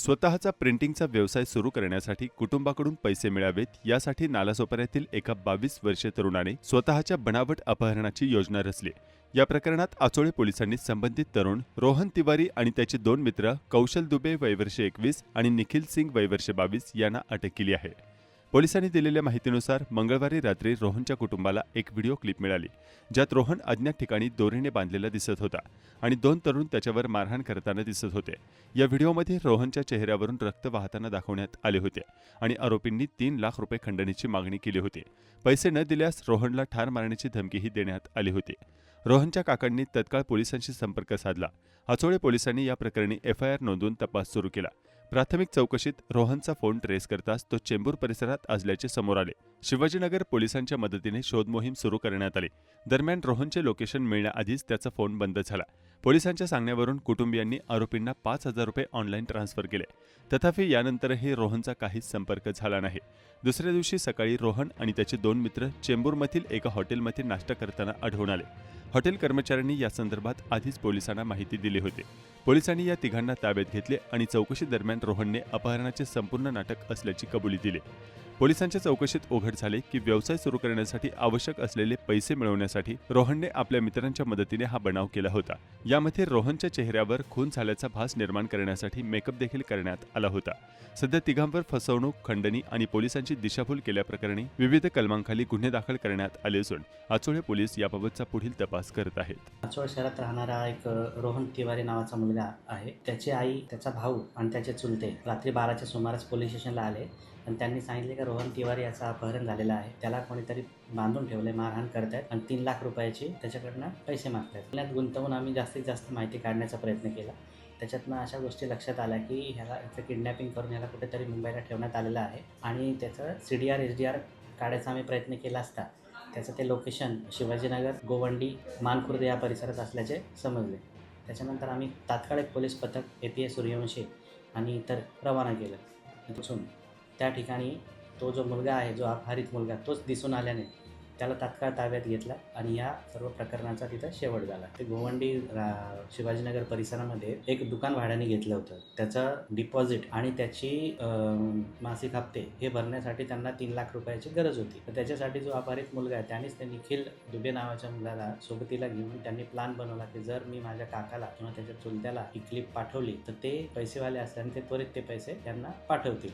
स्वतःचा प्रिंटिंगचा व्यवसाय सुरू करण्यासाठी कुटुंबाकडून पैसे मिळावेत यासाठी नालासोपाऱ्यातील एका बावीस वर्षीय तरुणाने स्वतःच्या बनावट अपहरणाची योजना रचली. या प्रकरणात आचोळे पोलिसांनी संबंधित तरुण रोहन तिवारी आणि त्याचे दोन मित्र कौशल दुबे वयवर्षे एकवीस आणि निखिल सिंग वयवर्षे बावीस यांना अटक केली आहे. पोलिसांनी दिलेल्या माहितीनुसार मंगळवारी रात्री रोहनच्या कुटुंबाला एक व्हिडिओ क्लिप मिळाली ज्यात रोहन अज्ञात ठिकाणी दोरीने बांधलेला दिसत होता आणि दोन तरुण त्याच्यावर मारहाण करताना दिसत होते. या व्हिडिओमध्ये रोहनच्या चेहऱ्यावरून रक्त वाहताना दाखवण्यात आले होते आणि आरोपींनी तीन लाख रुपये खंडणीची मागणी केली होती. पैसे न दिल्यास रोहनला ठार मारण्याची धमकीही देण्यात आली होती. रोहनच्या काकांनी तत्काळ पोलिसांशी संपर्क साधला. हाचोळे पोलिसांनी या प्रकरणी एफ आय आर नोंदवून तपास सुरू केला. प्राथमिक चौकशीत रोहनचा फोन ट्रेस करताच तो चेंबूर परिसरात असल्याचे समोर आले. शिवाजीनगर पोलिसांच्या मदतीने शोधमोहीम सुरू करण्यात आली. दरम्यान रोहनचे लोकेशन मिळण्याआधीच त्याचा फोन बंद झाला. पोलिसांच्या सांगण्यावरून कुटुंबियांनी आरोपींना पाच हजार रुपये ऑनलाईन ट्रान्स्फर केले. तथापि यानंतरही रोहनचा काहीच संपर्क झाला नाही. दुसऱ्या दिवशी सकाळी रोहन आणि त्याचे दोन मित्र चेंबूरमधील एका हॉटेलमध्ये नाश्ता करताना आढळून आले. हॉटेल कर्मचाऱ्यांनी या संदर्भात आधीच पोलिसांना माहिती दिली होती. पोलिसांनी या तिघांना ताब्यात घेतले आणि चौकशी दरम्यान रोहनने अपहरणाचे संपूर्ण नाटक असल्याची कबुली दिली. पोलिसांच्या चौकशीत उघड झाले की व्यवसाय सुरू करण्यासाठी आवश्यक असलेले पैसे मिळवण्यासाठी रोहनने आपल्या मित्रांच्या मदतीने हा बनाव केला होता. यामध्ये रोहनच्या चेहऱ्यावर खून झाल्याचा भास निर्माण करण्यासाठी मेकअप देखील करण्यात आला होता. सध्या तिघांवर फसवणूक खंडणी आणि पोलिसांची दिशाभूल केल्याप्रकरणी विविध कलमांखाली गुन्हे दाखल करण्यात आले असून आचोळे पोलीस याबाबतचा पुढील तपास करत आहेत. आचोळ शहरात राहणारा एक रोहन तिवारी नावाचा मुलगा आहे. त्याची आई त्याचा भाऊ आणि त्याचे चुलते रात्री बाराच्या सुमारास पोलीस स्टेशनला आले. आणि त्यांनी सांगितले की रोहन तिवारी याचा अपहरण झालेला आहे. त्याला कोणीतरी बांधून ठेवले मारहाण करत आहेत आणि तीन लाख रुपयाची त्याच्याकडनं पैसे मागतायत. त्यात गुंतवून आम्ही जास्तीत जास्त माहिती काढण्याचा प्रयत्न केला. त्याच्यातनं अशा गोष्टी लक्षात आल्या की ह्याला याचं किडनॅपिंग करून ह्याला कुठेतरी मुंबईला ठेवण्यात आलेलं आहे आणि त्याचं C D R S D R काढायचा आम्ही प्रयत्न केला असता. त्याचं ते लोकेशन शिवाजीनगर गोवंडी मानखुर्द या परिसरात असल्याचे समजले. त्याच्यानंतर आम्ही तात्काळ एक पोलीस पथक ए पी एस सूर्यवंशी आणि इतर रवाना केलं. तिथून त्या ठिकाणी तो जो मुलगा आहे जो अपहरित मुलगा तोच दिसून आल्याने त्याला तात्काळ ताब्यात घेतला आणि या सर्व प्रकरणाचा तिथं शेवट झाला. ते गोवंडी रा- शिवाजीनगर परिसरामध्ये एक दुकान भाड्याने घेतलं होतं. त्याचं डिपॉझिट आणि त्याची मासिक हप्ते हे भरण्यासाठी त्यांना तीन लाख रुपयाची गरज होती. तर त्याच्यासाठी जो अपहरित मुलगा आहे त्यानेच ते निखिल दुबे नावाच्या मुलाला सोबतीला घेऊन त्यांनी प्लान बनवला की जर मी माझ्या काकाला किंवा त्याच्या चुलत्याला ही क्लिप पाठवली तर ते पैसेवाले असल्याने ते त्वरित ते पैसे त्यांना पाठवतील.